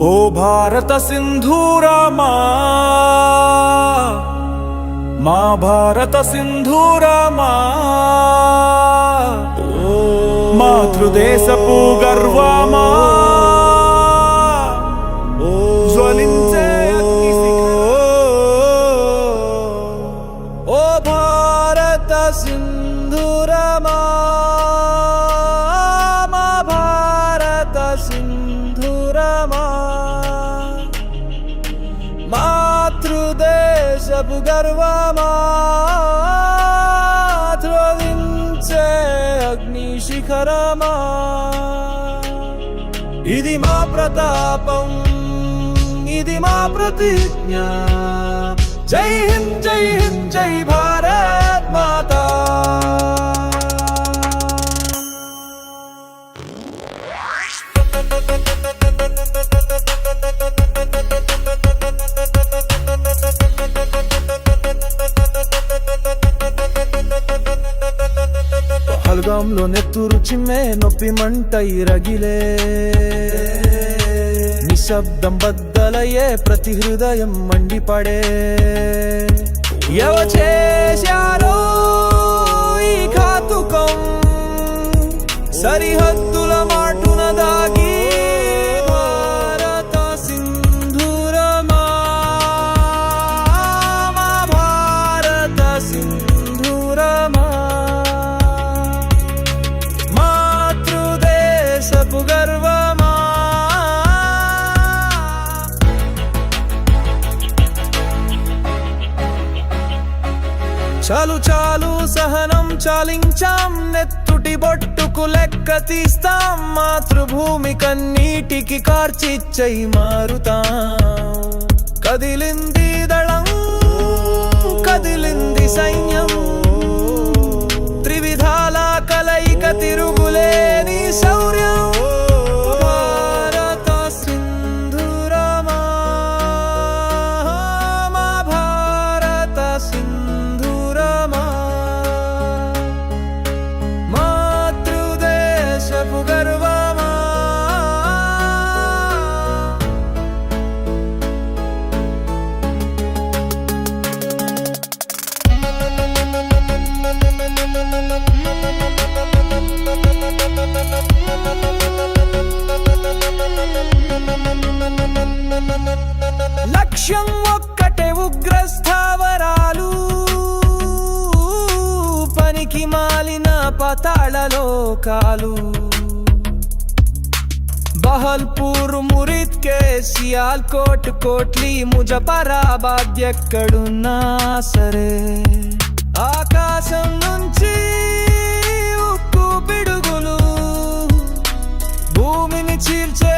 ఓ భారత సింధూరమా మా భారత సింధూరమా మాతృదేశపు గర్వమా ఓ జ్వలించే ఓ భారత సింధూరమా. సర్వమాత్రదించే గర్వమా అగ్ని శిఖరమా ఇది మా ప్రతాపం ఇది మా ప్రతిజ్ఞ. జై హింద్ జై హింద్ జై భారత్. హల్గాంలో నెత్తురు చిమ్మే నొప్పి మంట ఇరగిలే. నిశ్శబ్దం బద్దలయ్యే ప్రతి హృదయం మండిపడే. చాలు చాలు సహనం చాలించాం. నెత్తుటి బొట్టుకు లెక్క తీస్తాం. మాతృభూమి కన్నీటికి కార్చిచ్చై మారుతాం. కదిలింది దళం కదిలింది సైన్యం. లక్ష్యం ఒక్కటే ఉగ్రస్థావరాలు. పనికి మాలిన పతాళలోకాలు బహల్పూర్ మురిద్ కే సియాల్కోట్ కోట్లీ ముజఫరాబాద్ ఎక్కడున్నా సరే. ఆకాశం నుంచి ఉక్కు పిడుగులు భూమిని చీల్చే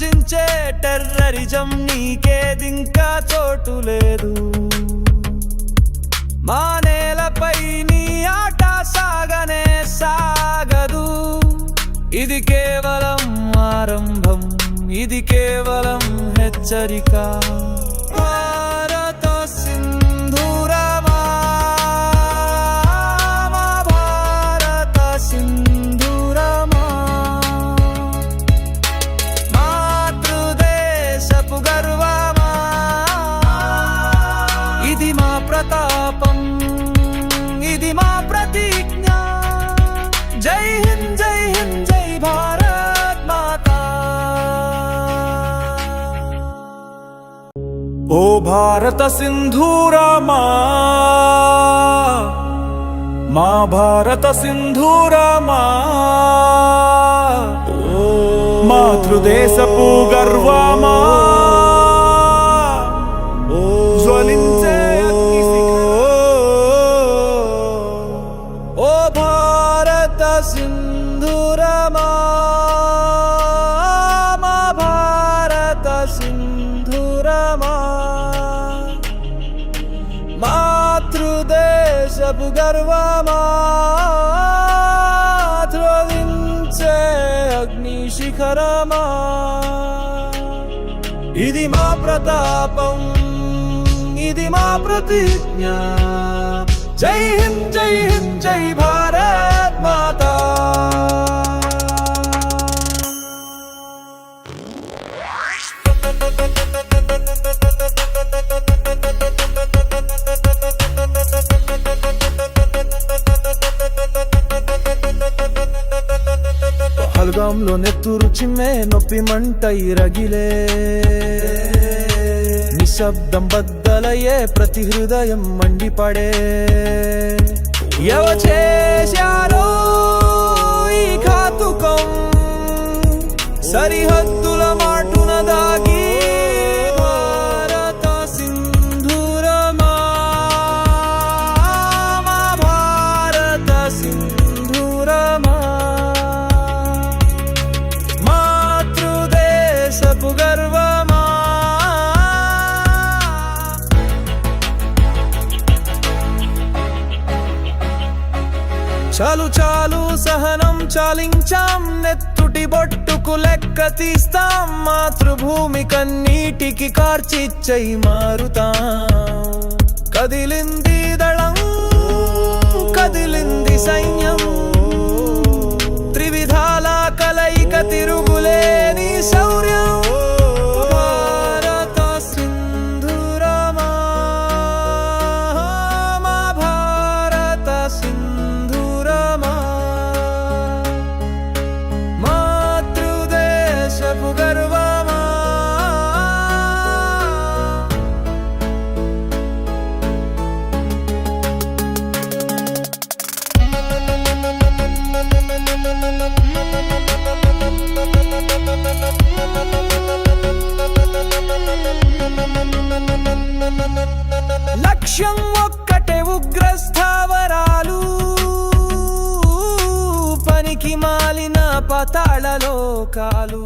సింధూర్ టెర్రరిజం నీకేదింకా చోటు లేదు. మా నేలపై నీ ఆట సాగనే సాగదు. ఇది కేవలం ఆరంభం ఇది కేవలం హెచ్చరిక. ఓ భారత సింధూరమా మా భారత సింధూరమా మాతృదేశపు గర్వమా. సర్వమాత్రదించే ధ్రువించే అగ్ని శిఖరమా ఇది మా ప్రతాపం ఇది మా ప్రతిజ్ఞ. జై హింద్ జై హింద్ జై భారత్ మాతా హల్గాంలో నెత్తురు చిమ్మే నొప్పి మంట ఇరగిలే. నిశ్శబ్దం బద్దలయ్యే ప్రతి హృదయం మండిపడే. ఎవ చేశారో చాలు చాలు సహనం చాలించాం నెత్తుటి బొట్టుకు లెక్క తీస్తాం మాతృభూమి కన్నీటికి కార్చిచ్చై మారుతాం. కదిలింది దళ ఉగ్రస్థావరాలు పనికి మాలిన పతాళలోకాలు